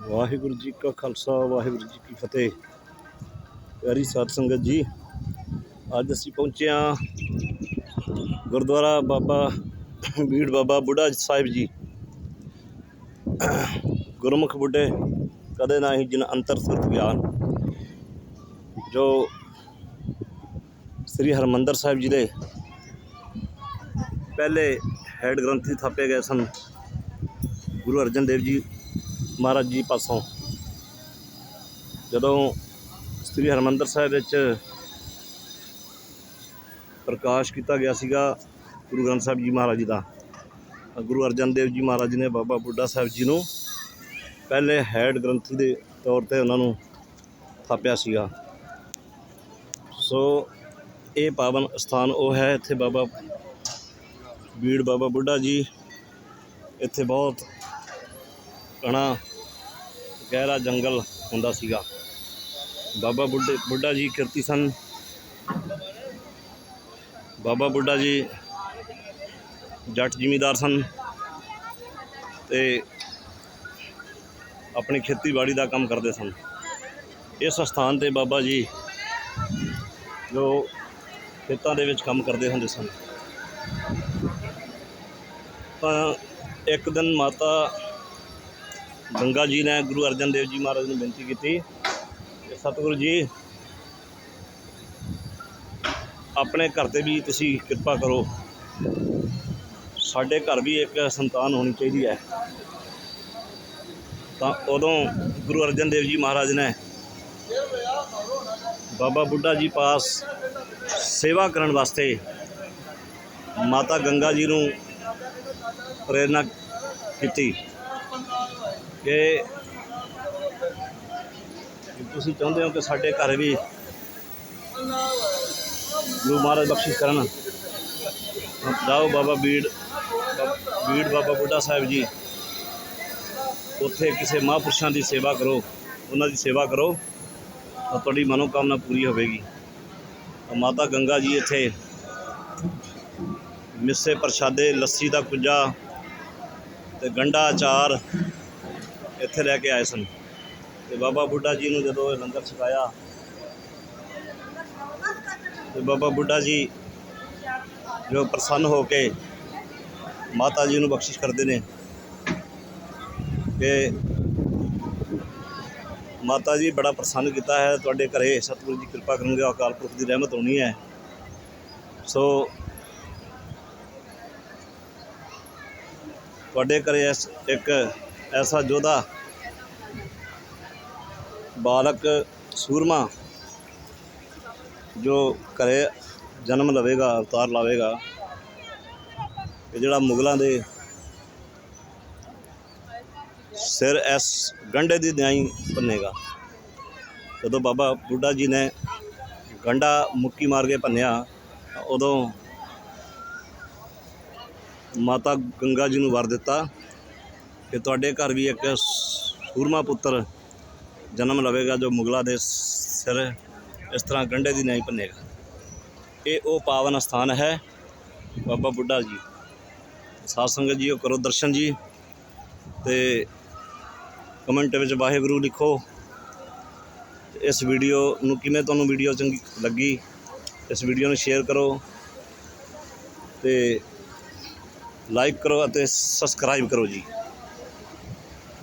ਵਾਹਿਗੁਰੂ ਜੀ ਕਾ ਖਾਲਸਾ, ਵਾਹਿਗੁਰੂ ਜੀ ਕੀ ਫਤਿਹ। ਪਿਆਰੀ ਸਾਧ ਸੰਗਤ ਜੀ, ਅੱਜ ਅਸੀਂ ਪਹੁੰਚੇ ਹਾਂ ਗੁਰਦੁਆਰਾ ਬਾਬਾ ਬੀੜ ਬਾਬਾ ਬੁੱਢਾ ਸਾਹਿਬ ਜੀ। ਗੁਰਮੁਖ ਬੁੱਢੇ ਕਦੇ ਨਾ ਹੀ ਜਿਨ ਅੰਤਰ ਸੁਰਤ ਗਿਆਨ ਜੋ ਸ੍ਰੀ ਹਰਮੰਦਰ ਸਾਹਿਬ ਜੀ ਦੇ ਪਹਿਲੇ ਹੈਡ ਗ੍ਰੰਥੀ ਥਾਪੇ ਗਏ ਸਨ। ਗੁਰੂ ਅਰਜਨ ਦੇਵ ਜੀ ਮਹਾਰਾਜ ਜੀ ਪਾਸੋਂ। ਜਦੋਂ ਸ੍ਰੀ ਹਰਮੰਦਰ ਸਾਹਿਬ ਵਿੱਚ ਪ੍ਰਕਾਸ਼ ਕੀਤਾ ਗਿਆ ਸੀਗਾ ਗੁਰੂ ਗ੍ਰੰਥ ਸਾਹਿਬ ਜੀ ਮਹਾਰਾਜ ਜੀ ਦਾ ਗੁਰੂ ਅਰਜਨ ਦੇਵ ਜੀ ਮਹਾਰਾਜ ਜੀ ਨੇ ਬਾਬਾ ਬੁੱਢਾ ਸਾਹਿਬ ਜੀ ਨੂੰ ਪਹਿਲੇ ਹੈਡ ਗ੍ਰੰਥੀ ਦੇ ਤੌਰ ਤੇ ਉਹਨਾਂ ਨੂੰ ਥਾਪਿਆ ਸੀਗਾ। ਸੋ ਇਹ ਪਾਵਨ ਸਥਾਨ ਉਹ ਹੈ, ਇੱਥੇ ਬਾਬਾ ਬੀੜ ਬਾਬਾ ਬੁੱਢਾ ਜੀ, ਇੱਥੇ ਬਹੁਤ ਘਣਾ ਗਹਿਰਾ ਜੰਗਲ ਹੁੰਦਾ ਸੀਗਾ। ਬਾਬਾ ਬੁੱਢੇ, ਬੁੱਢਾ ਜੀ ਕਿਰਤੀ ਸਨ। ਬਾਬਾ ਬੁੱਢਾ ਜੀ ਜੱਟ ਜ਼ਿਮੀਂਦਾਰ ਸਨ ਤੇ ਆਪਣੀ ਖੇਤੀਬਾੜੀ ਦਾ ਕੰਮ ਕਰਦੇ ਸਨ। ਇਸ ਸਥਾਨ ਤੇ ਬਾਬਾ ਜੀ ਜੋ ਖੇਤਾਂ ਦੇ ਵਿੱਚ ਕੰਮ ਕਰਦੇ ਹੁੰਦੇ ਸਨ। ਤਾਂ ਇੱਕ ਦਿਨ ਮਾਤਾ ਗੰਗਾ ਜੀ ਨੇ ਗੁਰੂ ਅਰਜਨ ਦੇਵ ਜੀ ਮਹਾਰਾਜ ਨੂੰ ਬੇਨਤੀ ਕੀਤੀ ਕਿ ਸਤਿਗੁਰੂ ਜੀ, ਆਪਣੇ ਘਰ ਤੇ ਵੀ ਤੁਸੀਂ ਕਿਰਪਾ ਕਰੋ। ਸਾਡੇ ਘਰ ਵੀ ਇੱਕ ਸੰਤਾਨ ਹੋਣੀ ਚਾਹੀਦੀ ਹੈ। ਤਾਂ ਉਦੋਂ ਗੁਰੂ ਅਰਜਨ ਦੇਵ ਜੀ ਮਹਾਰਾਜ ਨੇ ਬਾਬਾ ਬੁੱਢਾ ਜੀ ਪਾਸ ਸੇਵਾ ਕਰਨ ਵਾਸਤੇ ਮਾਤਾ ਗੰਗਾ ਜੀ ਨੂੰ ਪ੍ਰੇਰਨਾ ਕੀਤੀ। ਕਿ ਤੁਸੀਂ ਚਾਹੁੰਦੇ ਹੋ ਕਿ ਸਾਡੇ ਘਰ ਵੀ ਗੁਰੂ ਮਹਾਰਾਜ ਬਖਸ਼ਿਸ਼ ਕਰਨ। ਜਾਓ ਬਾਬਾ ਬੀੜ ਬੀੜ ਬਾਬਾ ਬੁੱਢਾ ਸਾਹਿਬ ਜੀ। ਉੱਥੇ ਕਿਸੇ ਮਹਾਂਪੁਰਸ਼ਾਂ ਦੀ ਸੇਵਾ ਕਰੋ, ਉਹਨਾਂ ਦੀ ਸੇਵਾ ਕਰੋ, ਤਾਂ ਤੁਹਾਡੀ ਮਨੋਕਾਮਨਾ ਪੂਰੀ ਹੋਵੇਗੀ। ਮਾਤਾ ਗੰਗਾ ਜੀ ਇੱਥੇ ਮਿੱਸੇ ਪ੍ਰਸ਼ਾਦੇ, ਲੱਸੀ ਦਾ ਕੁੱਜਾ ਤੇ ਗੰਡਾ ਅਚਾਰ ਇੱਥੇ ਲੈ ਕੇ ਆਏ ਸਨ। ਤੇ ਬਾਬਾ ਬੁੱਢਾ ਜੀ ਨੂੰ ਜਦੋਂ ਇਹ ਲੰਗਰ ਛਕਾਇਆ, ਤੇ ਬਾਬਾ ਬੁੱਢਾ ਜੀ ਜੋ ਪ੍ਰਸੰਨ ਹੋ ਕੇ ਮਾਤਾ ਜੀ ਨੂੰ ਬਖਸ਼ਿਸ਼ ਕਰਦੇ ਨੇ ਕਿ ਮਾਤਾ ਜੀ ਬੜਾ ਪ੍ਰਸੰਨ ਕੀਤਾ ਹੈ। ਤੁਹਾਡੇ ਘਰੇ ਸਤਿਗੁਰੂ ਜੀ ਕਿਰਪਾ ਕਰਨਗੇ ਅਕਾਲ ਪੁਰਖ ਦੀ ਰਹਿਮਤ ਹੋਣੀ ਹੈ। ਸੋ ਤੁਹਾਡੇ ਘਰੇ ਇਸ ਇੱਕ ਐਸਾ ਯੋਧਾ, ਬਾਲਕ ਸੂਰਮਾ, ਜੋ ਘਰੇ ਜਨਮ ਲਵੇਗਾ, ਅਵਤਾਰ ਲਾਵੇਗਾ ਕਿ ਜਿਹੜਾ ਮੁਗਲਾਂ ਦੇ ਸਿਰ ਐਸ ਗੰਢੇ ਦੀ ਨਿਆਈ ਭੰਨੇਗਾ ਜਦੋਂ ਬਾਬਾ ਬੁੱਢਾ ਜੀ ਨੇ ਗੰਢਾ ਮੁੱਕੀ ਮਾਰ ਕੇ ਭੰਨਿਆ, ਉਦੋਂ ਮਾਤਾ ਗੰਗਾ ਜੀ ਨੂੰ ਵਰ ਦਿੱਤਾ। ਕਿ ਤੁਹਾਡੇ ਘਰ ਵੀ ਇੱਕ ਸੂਰਮਾ ਪੁੱਤਰ ਜਨਮ ਲਵੇਗਾ ਜੋ ਮੁਗਲਾਂ ਦੇ ਸਿਰ ਇਸ ਤਰ੍ਹਾਂ ਗੰਢੇ ਦੀ ਨਹੀਂ ਭੰਨੇਗਾ। ਇਹ ਉਹ ਪਾਵਨ ਸਥਾਨ ਹੈ, ਬਾਬਾ ਬੁੱਢਾ ਜੀ। ਸਾਧ ਸੰਗਤ ਜੀ, ਉਹ ਕਰੋ ਦਰਸ਼ਨ ਜੀ ਤੇ ਕਮੈਂਟ ਵਿੱਚ ਵਾਹਿਗੁਰੂ ਲਿਖੋ। ਇਸ ਵੀਡੀਓ ਨੂੰ ਕਿਵੇਂ ਤੁਹਾਨੂੰ ਵੀਡੀਓ ਚੰਗੀ ਲੱਗੀ, ਇਸ ਵੀਡੀਓ ਨੂੰ ਸ਼ੇਅਰ ਕਰੋ ਤੇ ਲਾਈਕ ਕਰੋ ਅਤੇ ਸਬਸਕ੍ਰਾਈਬ ਕਰੋ ਜੀ।